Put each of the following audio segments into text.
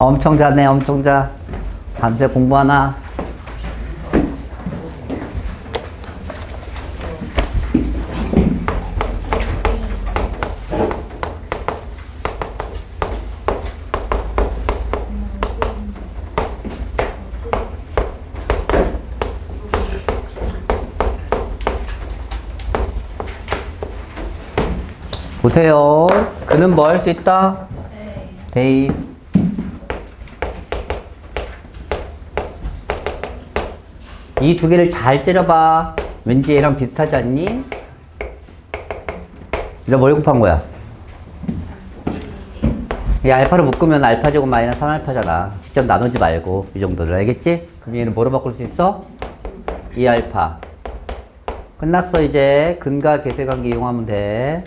엄청 자네, 엄청 자. 밤새 공부하나? 보세요. 그는 뭐 할 수 있다? 대입. 이 두 개를 잘 때려봐. 왠지 얘랑 비슷하지 않니? 이거 뭘 곱한 거야? 이 알파를 묶으면 알파 제곱 마이너스 3알파잖아. 직접 나누지 말고 이 정도를 알겠지? 그럼 얘는 뭐로 바꿀 수 있어? 2알파. 끝났어 이제 근과 계세 관계 이용하면 돼.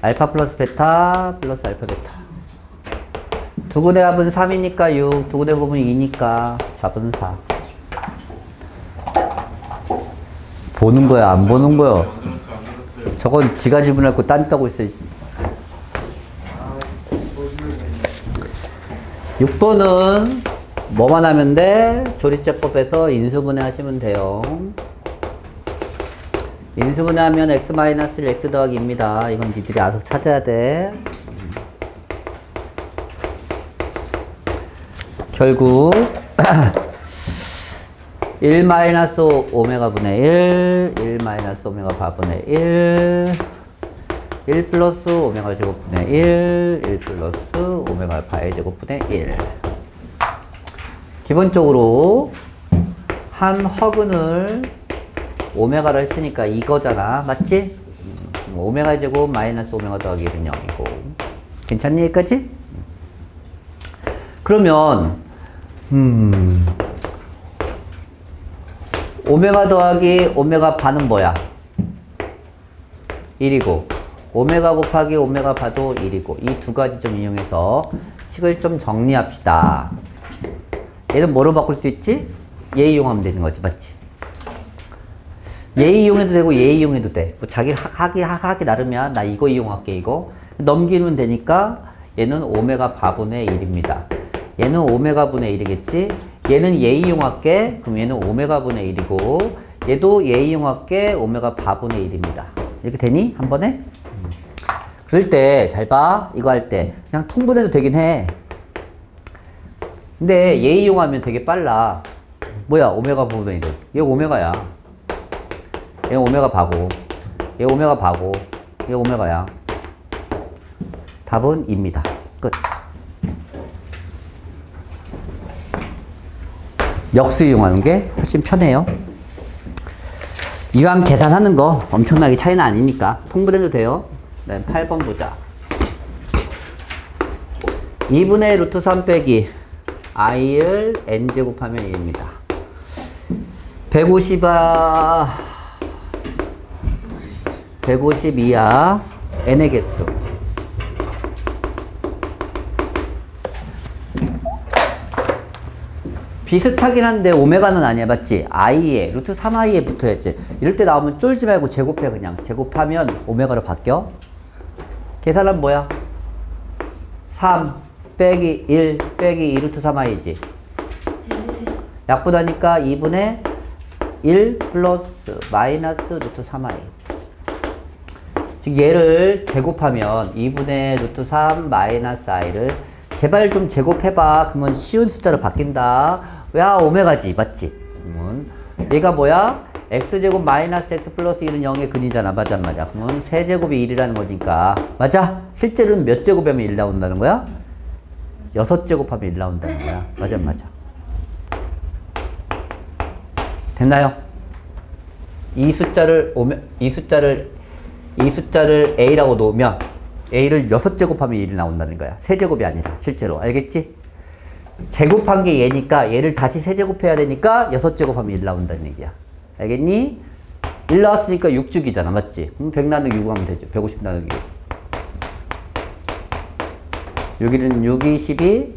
알파 플러스 베타 플러스 알파 베타. 두 군의 합은 3이니까 6, 두 군의 곱은 2니까 답은 4. 보는 거야, 안 보는 거야? 저건 지가 거 딴짓하고 있어야지. 6번은 뭐만 하면 돼? 조리제법에서 인수분해 하시면 돼요. 인수분해하면 x 마이너스 x 더하기 입니다. 이건 니들이 알아서 찾아야 돼. 결국 1 마이너스 오메가 분의 1, 1 마이너스 오메가 바분의 1, 1 플러스 오메가 제곱분의 1, 1 플러스 오메가 바의 제곱분의 1. 기본적으로 한 허근을 오메가를 했으니까 이거잖아. 맞지? 음, 오메가 제곱 마이너스 오메가 더하기 1은 0이고. 괜찮니? 여기까지? 그러면, 음, 오메가 더하기 오메가 반은 뭐야? 1이고, 오메가 곱하기 오메가 바도 1이고, 이 두 가지 좀 이용해서 식을 좀 정리합시다. 얘는 뭐로 바꿀 수 있지? 얘 이용하면 되는 거지, 맞지? 얘 이용해도 되고 얘 이용해도 돼. 뭐 자기 하- 하기 하- 하기 나름이야. 나 이거 이용할게 이거. 넘기면 되니까 얘는 오메가 바분의 1입니다. 얘는 오메가 분의 1이겠지. 얘는 얘 이용할게. 그럼 얘는 오메가 분의 1이고 얘도 얘 이용할게. 오메가 바분의 1입니다. 이렇게 되니? 한 번에? 음. 그럴 때 잘 봐. 이거 할 때 그냥 통분해도 되긴 해. 근데 얘 이용하면 되게 빨라. 뭐야? 오메가 분의 1. 얘 오메가야. 얘 오메가 바고 얘 오메가 바고 얘 오메가야 답은 2입니다 끝 역수 이용하는 게 훨씬 편해요. 이왕 계산하는 거 엄청나게 차이는 아니니까 통분해도 돼요. 네, 8번 보자. 2분의 루트 3 빼기 i를 n제곱하면 1입니다. 150아 152야. n의 개수 비슷하긴 한데 오메가는 아니야 맞지? i에 루트 3i에 붙어야지 이럴 때 나오면 쫄지 말고 제곱해 그냥 제곱하면 오메가로 바뀌어 계산은 뭐야? 3 빼기 1 빼기 2 루트 3i지 약분하니까 2분의 1 플러스 마이너스 루트 3i 즉 얘를 제곱하면 2분의 루트 3 마이너스 i를 제발 좀 제곱해봐. 그러면 쉬운 숫자로 바뀐다. 야 오메가지 맞지? 그러면 얘가 뭐야? x제곱 마이너스 x 플러스 1은 0의 근이잖아. 맞아 안 맞아? 그러면 세제곱이 1이라는 거니까 맞아? 실제로는 몇 제곱하면 1 나온다는 거야? 여섯 제곱하면 1 나온다는 거야. 맞아 안 맞아? 됐나요? 이 숫자를 오메 이 숫자를 이 숫자를 a라고 놓으면 a를 6제곱하면 1이 나온다는 거야. 세제곱이 아니라 실제로. 알겠지? 제곱한 게 얘니까 얘를 다시 세제곱해야 되니까 6제곱하면 1 나온다는 얘기야. 알겠니? 1 나왔으니까 6주기잖아. 맞지? 그럼 100 나누기 6 하면 되죠. 150 나누기 6. 6일은 6, 2, 12,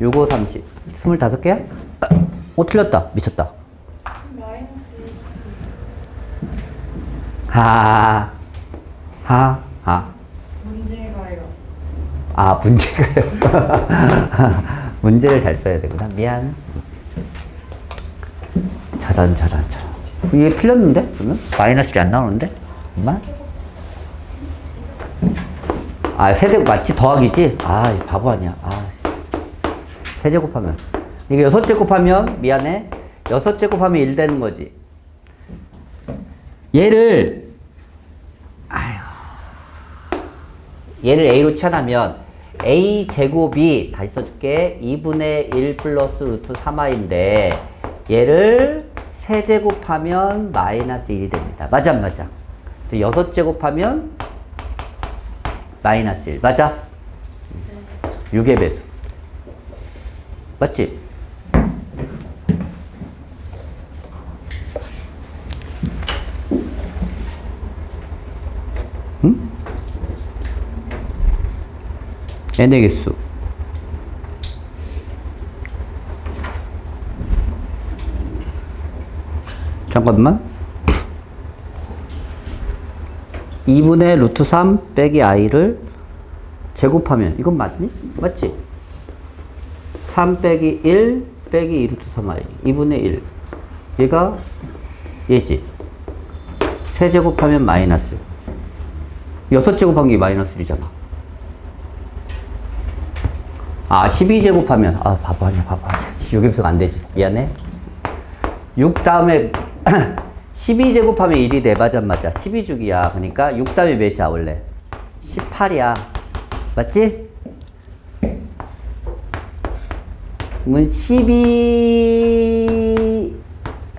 6, 5, 30. 25개야? 어, 틀렸다. 미쳤다. 하, 하, 하. 아, 문제가요. 문제를 잘 써야 되구나. 미안. 저런, 저런, 저런. 이게 틀렸는데? 그러면? 마이너스 1이 안 나오는데? 엄마? 아, 세제곱 맞지? 더하기지? 아, 이 바보 아니야. 아. 세제곱하면. 이게 여섯 제곱하면, 미안해. 여섯 제곱하면 1 되는 거지. 얘를, 얘를 a로 치환하면 a 제곱이 다시 써줄게 2분의 1 플러스 루트 3i인데 얘를 세제곱하면 마이너스 1이 됩니다. 맞아 안 맞아? 그래서 6제곱하면 마이너스 1 맞아? 6의 배수 맞지? 개수. 잠깐만. 2분의 루트 3 빼기 i를 제곱하면 이건 맞니? 맞지? 3 빼기 1 빼기 2 루트 3i 2분의 1 얘가 얘지. 세제곱하면 마이너스. 6제곱한 게 마이너스 1이잖아 아, 12제곱하면, 아, 바보 아니야, 바보 아니야. 6임수가 안 되지. 미안해. 6 다음에, 12제곱하면 1이 돼. 맞아, 맞아. 12주기야. 그러니까 6 다음에 몇이야, 원래? 18이야. 맞지? 그러면 12,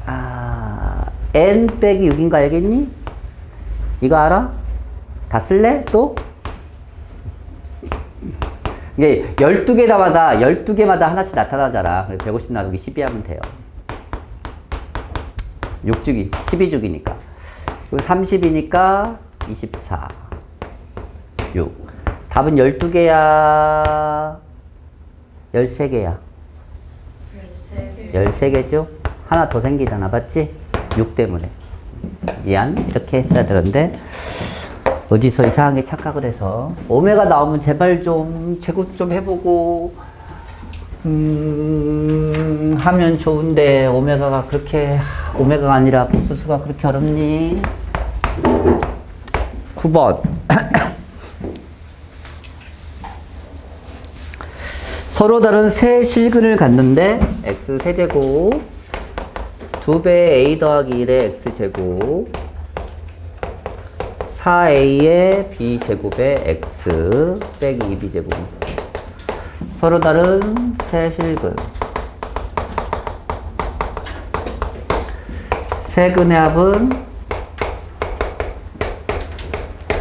아, n 빼기 6인 거 알겠니? 이거 알아? 다 쓸래? 또? 이게 12개마다 12개마다 하나씩 나타나잖아. 150 나누기 12 하면 돼요. 6주기, 12주기니까. 이거 30이니까 24. 6. 답은 12개야. 13개야. 13개 죠? 하나 더 생기잖아. 맞지? 6 때문에. 미안. 이렇게 했어야 되는데. 어디서 이상하게 착각을 해서 오메가 나오면 제발 좀 제곱 좀 해보고 음 하면 좋은데 오메가가 그렇게 오메가가 아니라 복수수가 그렇게 어렵니? 9번 서로 다른 세 실근을 갖는데 x 세제곱 2배 a 더하기 1의 x제곱 4a의 b제곱의 x 빼기 2b제곱 서로 다른 세실근. 세근의 합은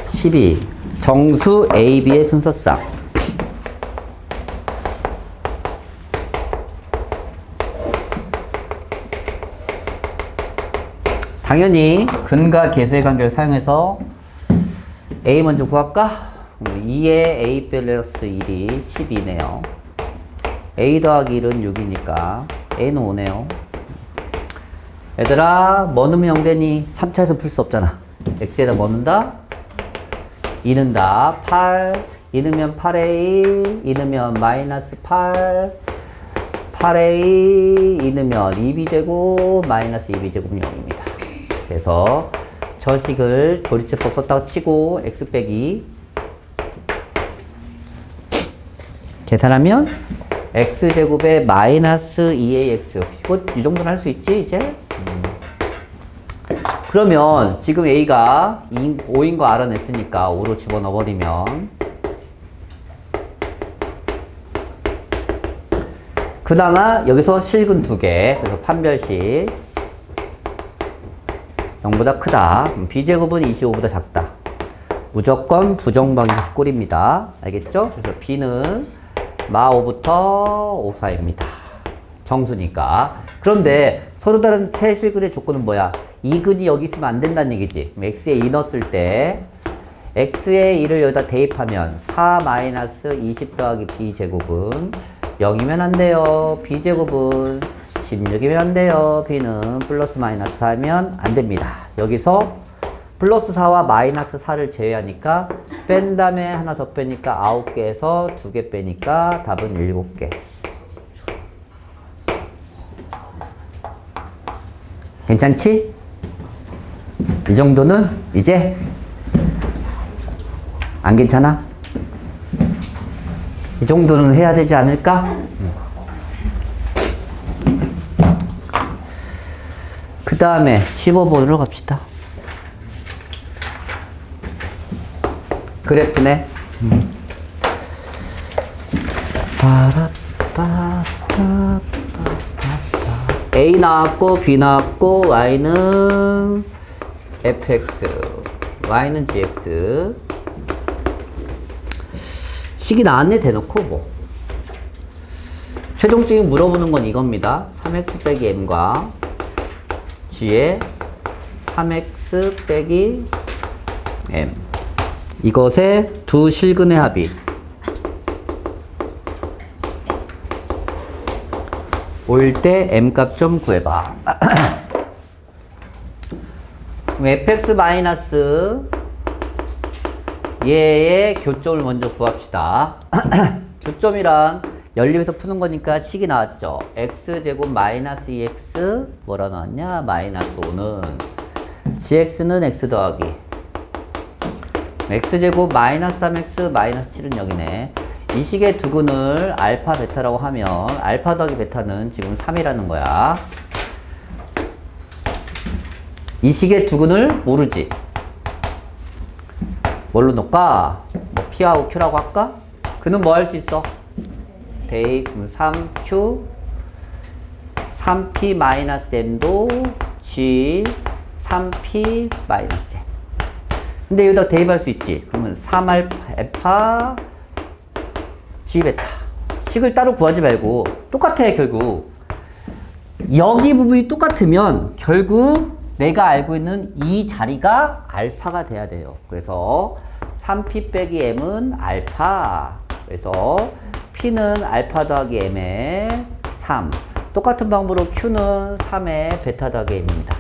12 정수 ab의 순서상. 당연히 근과 계수의 관계를 사용해서 A 먼저 구할까? 2의 A 플러스 1이 12네요. A 더하기 1은 6이니까 A는 5네요. 얘들아, 뭐 넣으면 0 되니? 3차에서 풀 수 없잖아. X에다 뭐 넣는다? 2 넣는다. 8. 2 넣으면 8A. 2 넣으면 마이너스 8. 8A. 2 넣으면 2B제곱. 마이너스 2B제곱 0입니다. 그래서 저식을 조리체법 썼다고 치고 x 빼기. 계산하면 x제곱에 마이너스 2ax 이거 이 정도는 할 수 있지 이제? 음. 그러면 지금 a가 5인 거 알아냈으니까 5로 집어넣어버리면 그나마 여기서 실근 두개 그래서 판별식 0보다 크다. b제곱은 25보다 작다. 무조건 부정방정식 꼴입니다. 알겠죠? 그래서 b는 마 5부터 5 사이입니다. 정수니까. 그런데 서로 다른 최실근의 조건은 뭐야? 2근이 여기 있으면 안 된다는 얘기지. x에 2 넣었을 때 x에 2를 여기다 대입하면 4-20 더하기 b제곱은 0이면 안 돼요. b제곱은 16이면 안 돼요. b는 플러스 마이너스 4면 안 됩니다. 여기서 플러스 4와 마이너스 4를 제외하니까 뺀 다음에 하나 더 빼니까 9개에서 2개 빼니까 답은 7개. 괜찮지? 이 정도는 이제 안 괜찮아? 이 정도는 해야 되지 않을까? 그 다음에 15번으로 갑시다. 그래프네. 바라바바바바바. A 나왔고 B 나왔고 Y는 fx, Y는 gx. 식이 나왔네 대놓고 뭐. 최종적인 물어보는 건 이겁니다. 3x 빼기 m과 g의 3x 빼기 m. 이것의 두 실근의 합이 올때 m 값 좀 구해봐. fx 마이너스 얘의 교점을 먼저 구합시다. 교점이란 연립에서 푸는 거니까 식이 나왔죠. x제곱 마이너스 2x 뭐라 나왔냐? 마이너스 5는 gx는 x 더하기 x제곱 마이너스 3x 마이너스 7은 여기네. 이 식의 두근을 알파 베타라고 하면 알파 더하기 베타는 지금 3이라는 거야. 이 식의 두근을 모르지. 뭘로 놓을까? 뭐 P하고 Q라고 할까? 그는 뭐 할 수 있어? 대입 3Q 3P 마이너스 M도 G 3P 마이너스 M 근데 여기다 대입할 수 있지. 그러면 3알파 G 베타. 식을 따로 구하지 말고 똑같아 결국. 여기 부분이 똑같으면 결국 내가 알고 있는 이 자리가 알파가 돼야 돼요. 그래서 3P 빼기 M은 알파. 그래서 P는 알파 더하기 M의 3. 똑같은 방법으로 Q는 3의 베타 더하기 M입니다.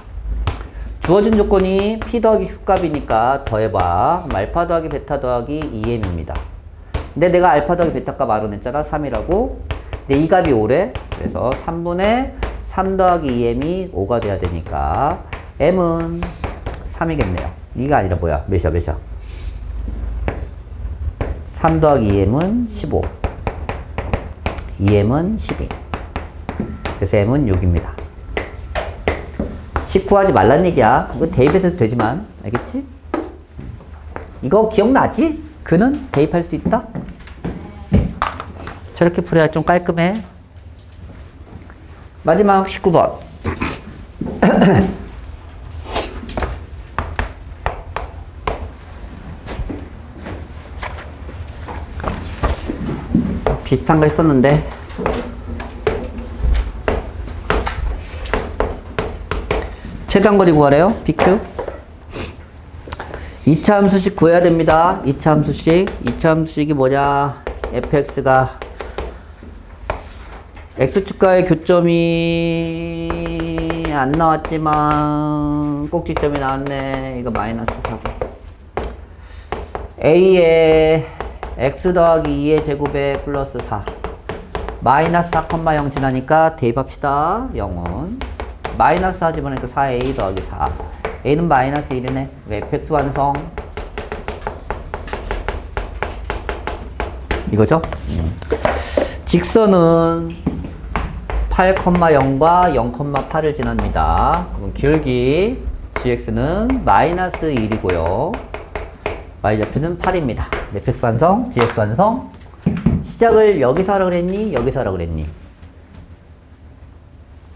주어진 조건이 P 더하기 Q 값이니까 더해봐. 알파 더하기 베타 더하기 2M입니다. 근데 내가 알파 더하기 베타 값 알아냈잖아. 3이라고. 근데 이 값이 5래. 그래서 3분의 3 더하기 2M이 5가 돼야 되니까 M은 3이겠네요. 이가 아니라 뭐야? 몇이야, 몇이야? 3 더하기 2M은 15. 2M은 12. 그래서 M은 6입니다. 19 하지 말란 얘기야. 이거 대입해도 되지만, 알겠지? 이거 기억나지? 그는 대입할 수 있다? 저렇게 풀어야 좀 깔끔해. 마지막 19번. 비슷한 거 했었는데 최단 거리 구하래요. PQ. 2차 함수식 구해야 됩니다. 2차 함수식. 2차 함수식이 뭐냐? fx가 x축과의 교점이 안 나왔지만 꼭지점이 나왔네. 이거 마이너스 4. a의 x 더하기 2의 제곱에 플러스 4. 마이너스 4,0 지나니까 대입합시다. 0은. 마이너스 4 집어넣으니까 4a 더하기 4. a는 마이너스 1이네. fx 완성. 이거죠? 음. 직선은 8,0과 0,8을 지납니다. 그럼 기울기 gx는 마이너스 1이고요. Y좌표는 8입니다. fx 완성, gx 완성. 시작을 여기서 하라 그랬니? 여기서 하라 그랬니?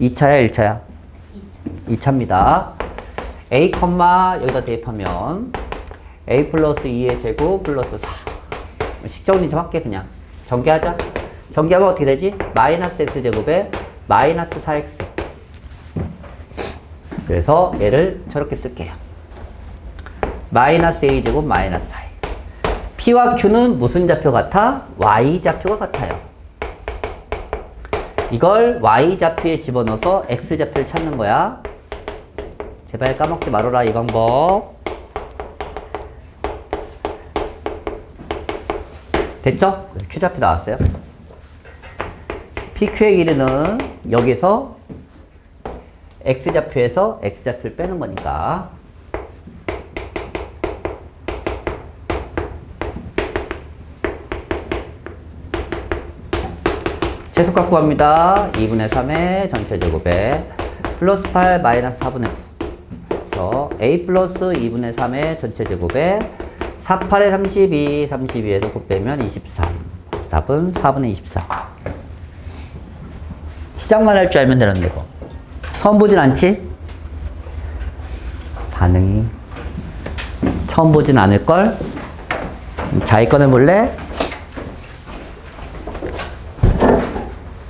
2차야, 1차야? 2차입니다. a, 여기다 대입하면 a 플러스 2의 제곱 플러스 4. 식정리 좀 할게 그냥. 전개하자. 전개하면 어떻게 되지? 마이너스 x 제곱에 마이너스 4x. 그래서 얘를 저렇게 쓸게요. 마이너스 a제곱 마이너스 i. p와 q는 무슨 좌표 같아? y좌표가 같아요. 이걸 y좌표에 집어넣어서 x좌표를 찾는 거야. 제발 까먹지 말아라 이 방법. 됐죠? Q좌표 나왔어요. PQ의 길이는 여기서 X좌표에서 X좌표를 빼는 거니까 최소 갖고 갑니다. 2분의 3의 전체 제곱에 플러스 8 마이너스 4분의 9 그래서 a 플러스 2분의 3의 전체 제곱에 4, 8에 32, 32에서 9 빼면 23 그래서 답은 4분의 24 시작만 할 줄 알면 되는데 뭐 처음 보진 않지? 반응이 처음 보진 않을걸? 자기 꺼내볼래?